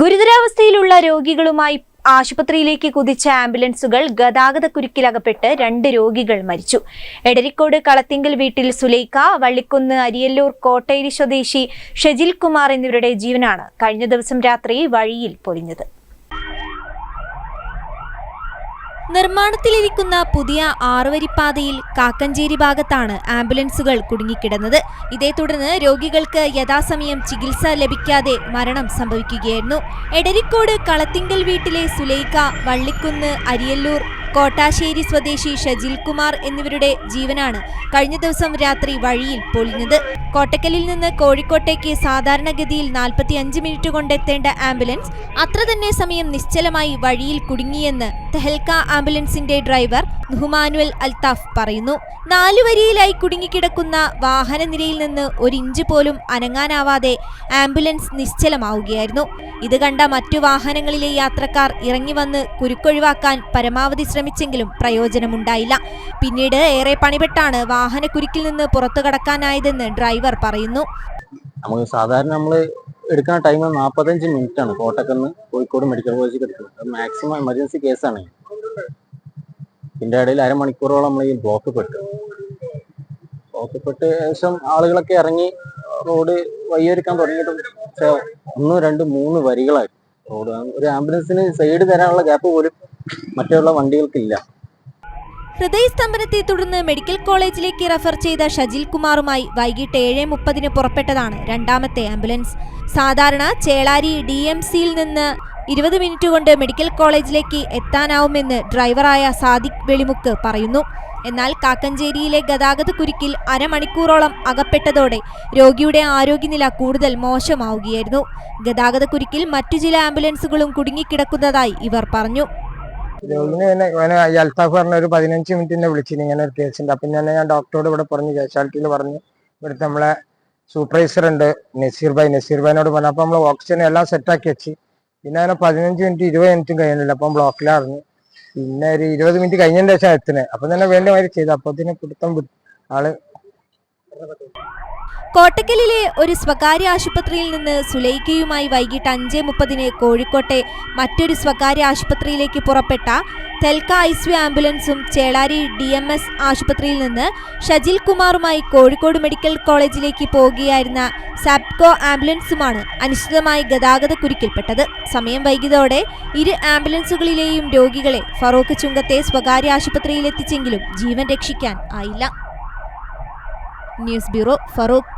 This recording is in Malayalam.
ഗുരുതരാവസ്ഥയിലുള്ള രോഗികളുമായി ആശുപത്രിയിലേക്ക് കുതിച്ച ആംബുലൻസുകൾ ഗതാഗതക്കുരുക്കിലകപ്പെട്ട് രണ്ട് രോഗികൾ മരിച്ചു. എടരിക്കോട് കളത്തിങ്കൽ വീട്ടിൽ സുലൈക്ക വള്ളിക്കുന്ന് അരിയല്ലൂർ കോട്ടേരി സ്വദേശി ഷെജിൽ കുമാർ എന്നിവരുടെ ജീവനാണ് കഴിഞ്ഞ ദിവസം രാത്രി വഴിയിൽ പൊലിഞ്ഞത്. നിർമ്മാണത്തിലിരിക്കുന്ന പുതിയ ആറുവരിപ്പാതയിൽ കാക്കഞ്ചേരി ഭാഗത്താണ് ആംബുലൻസുകൾ കുടുങ്ങിക്കിടന്നത്. ഇതേ തുടർന്ന് രോഗികൾക്ക് യഥാസമയം ചികിത്സ ലഭിക്കാതെ മരണം സംഭവിക്കുകയായിരുന്നു. എടരിക്കോട് കളത്തിങ്കൽ വീട്ടിലെ സുലൈഖ വള്ളിക്കുന്ന് അരിയല്ലൂർ കോട്ടാശ്ശേരി സ്വദേശി ഷജിൽ കുമാർ എന്നിവരുടെ ജീവനാണ് കഴിഞ്ഞ ദിവസം രാത്രി വഴിയിൽ പൊളിഞ്ഞത്. കോട്ടക്കലിൽ നിന്ന് കോഴിക്കോട്ടേക്ക് സാധാരണഗതിയിൽ നാൽപ്പത്തി അഞ്ച് മിനിറ്റ് കൊണ്ടെത്തേണ്ട ആംബുലൻസ് അത്ര തന്നെ സമയം നിശ്ചലമായി വഴിയിൽ കുടുങ്ങിയെന്ന് തെഹൽക്ക ആംബുലൻസിന്റെ ഡ്രൈവർ നുഹ്മാനുവൽ അൽത്താഫ് പറയുന്നു. നാലു വരിയിലായി കുടുങ്ങിക്കിടക്കുന്ന വാഹനനിരയിൽ നിന്ന് ഒരു ഇഞ്ച് പോലും അനങ്ങാനാവാതെ ആംബുലൻസ് നിശ്ചലമാവുകയായിരുന്നു. ഇത് കണ്ട മറ്റു വാഹനങ്ങളിലെ യാത്രക്കാർ ഇറങ്ങി വന്ന് കുരുക്കൊഴിവാക്കാൻ പരമാവധി ശ്രമിച്ചെങ്കിലും പ്രയോജനമുണ്ടായില്ല. പിന്നീട് ഏറെ പണിപ്പെട്ടാണ് വാഹനക്കുരുക്കിൽ നിന്ന് പുറത്തു കടക്കാനായതെന്ന് ഡ്രൈവർ പറയുന്നു. നമുക്ക് സാധാരണ നമ്മൾ എടുക്കുന്ന ടൈം നാൽപ്പത്തഞ്ച് മിനിറ്റ് ആണ് കോട്ടക്കന്ന് കോഴിക്കോട് മെഡിക്കൽ കോളേജിൽ എടുക്കുന്നത്. മാക്സിമം എമർജൻസി കേസാണ് ഇതിന്റെ ഇടയിൽ അരമണിക്കൂറോളം നമ്മൾ ഈ ബ്ലോക്ക് പെട്ടു. ബ്ലോക്ക് പെട്ട് ഏകദേശം ആളുകളൊക്കെ ഇറങ്ങി റോഡ് വഴിയൊരുക്കാൻ തുടങ്ങിയിട്ടും പക്ഷേ ഒന്ന് രണ്ട് മൂന്ന് വരികളായി. റോഡ് ഒരു ആംബുലൻസിന് സൈഡ് തരാനുള്ള ഗ്യാപ്പ് പോലും മറ്റുള്ള വണ്ടികൾക്കില്ല. ഹൃദയസ്തംഭനത്തെ തുടർന്ന് മെഡിക്കൽ കോളേജിലേക്ക് റഫർ ചെയ്ത ഷജിൽ കുമാറുമായി വൈകിട്ട് ഏഴ് മുപ്പതിന് പുറപ്പെട്ടതാണ് രണ്ടാമത്തെ ആംബുലൻസ്. സാധാരണ ചേളാരി ഡി എം സിയിൽ നിന്ന് ഇരുപത് മിനിറ്റ് കൊണ്ട് മെഡിക്കൽ കോളേജിലേക്ക് എത്താനാവുമെന്ന് ഡ്രൈവറായ സാദിഖ് വെളിമുക്ക് പറയുന്നു. എന്നാൽ കാക്കഞ്ചേരിയിലെ ഗതാഗത കുരുക്കിൽ അരമണിക്കൂറോളം അകപ്പെട്ടതോടെ രോഗിയുടെ ആരോഗ്യനില കൂടുതൽ മോശമാവുകയായിരുന്നു. ഗതാഗത കുരുക്കിൽ മറ്റു ചില ആംബുലൻസുകളും കുടുങ്ങിക്കിടക്കുന്നതായി ഇവർ പറഞ്ഞു. രോഗിന് പിന്നെ ഇവനെ ഈ അൽത്താഫ് പറഞ്ഞ ഒരു പതിനഞ്ച് മിനിറ്റിനെ വിളിച്ചിന് ഇങ്ങനെ ഒരു കേസ് ഉണ്ട് അപ്പം തന്നെ ഞാൻ ഡോക്ടറോട് ഇവിടെ പറഞ്ഞു കാഷ്വാലിറ്റിയിൽ പറഞ്ഞു ഇവിടുത്തെ നമ്മളെ സൂപ്പർവൈസർ ഉണ്ട് നസീർ ഭായ്. നസീർ ഭായിനോട് പറഞ്ഞു അപ്പം നമ്മൾ ഓക്സിജൻ എല്ലാം സെറ്റാക്കി വെച്ച് പിന്നെ അങ്ങനെ പതിനഞ്ച് മിനിറ്റ് ഇരുപത് മിനിറ്റും കഴിയുന്നില്ല. അപ്പം ബ്ലോക്കിലായിരുന്നു പിന്നെ ഒരു ഇരുപത് മിനിറ്റ് കഴിഞ്ഞതിന് ശേഷം എത്തുന്നത്. അപ്പം തന്നെ വേണ്ട മാതിരി ചെയ്തു. അപ്പോൾ ഇതിനെ പിടുത്തം ആൾ കോട്ടക്കലിലെ ഒരു സ്വകാര്യ ആശുപത്രിയിൽ നിന്ന് സുലൈഖയുമായി വൈകിട്ട് അഞ്ച് മുപ്പതിന് കോഴിക്കോട്ടെ മറ്റൊരു സ്വകാര്യ ആശുപത്രിയിലേക്ക് പുറപ്പെട്ട തെൽക്ക ഐസ്യു ആംബുലൻസും ചേളാരി ഡി എം എസ് ആശുപത്രിയിൽ നിന്ന് ഷജിൽ കുമാറുമായി കോഴിക്കോട് മെഡിക്കൽ കോളേജിലേക്ക് പോകുകയായിരുന്ന സാപ്കോ ആംബുലൻസുമാണ് അനിശ്ചിതമായി ഗതാഗത കുരുക്കിൽപ്പെട്ടത്. സമയം വൈകിയതോടെ ഇരു ആംബുലൻസുകളിലെയും രോഗികളെ ഫറൂഖ് ചുങ്കത്തെ സ്വകാര്യ ആശുപത്രിയിലെത്തിച്ചെങ്കിലും ജീവൻ രക്ഷിക്കാൻ ആയില്ല. News bureau Farooq